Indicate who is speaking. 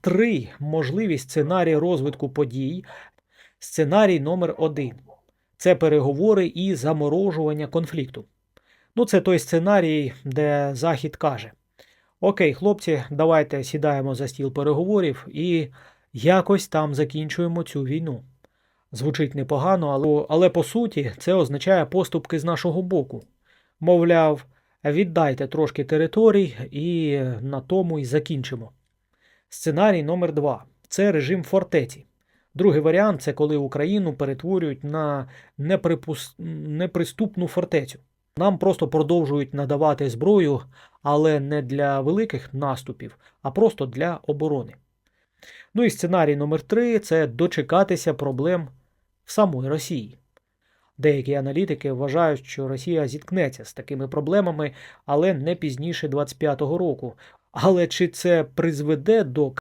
Speaker 1: Три можливі сценарії розвитку подій. Сценарій номер один це переговори і заморожування конфлікту. Ну, це той сценарій, де Захід каже: Окей, хлопці, давайте сідаємо за стіл переговорів і якось там закінчуємо цю війну. Звучить непогано, але, але по суті це означає поступки з нашого боку. Мовляв, віддайте трошки територій і на тому і закінчимо. Сценарій номер 2 це режим фортеці. Другий варіант це коли Україну перетворюють на неприпус... неприступну фортецю. Нам просто продовжують надавати зброю, але не для великих наступів, а просто для оборони. Ну і сценарій номер 3 це дочекатися проблем в самої Росії. Деякі аналітики вважають, що Росія зіткнеться з такими проблемами, але не пізніше 25-го року. Але чи це призведе до